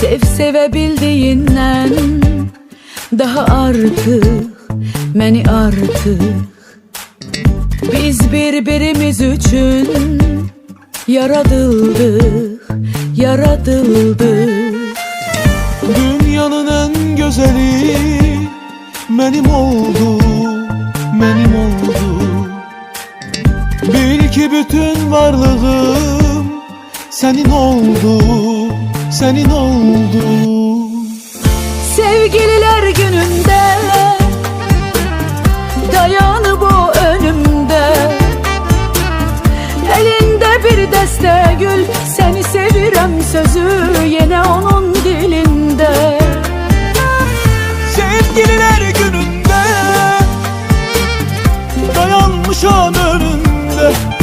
Sev sevebildiğinden Daha artık Məni artık. Biz birbirimiz için Yaradıldık Yaradıldık Dünyanın en güzeli Benim oldu Benim oldu. Bil ki bütün varlığım Senin oldu senin oldu. Sevgililer gününde Dayanı bu önümde. Elinde bir deste gül Seni sevirem sözü yine onun dilinde. Sevgililer gününde Dayanmış an önünde.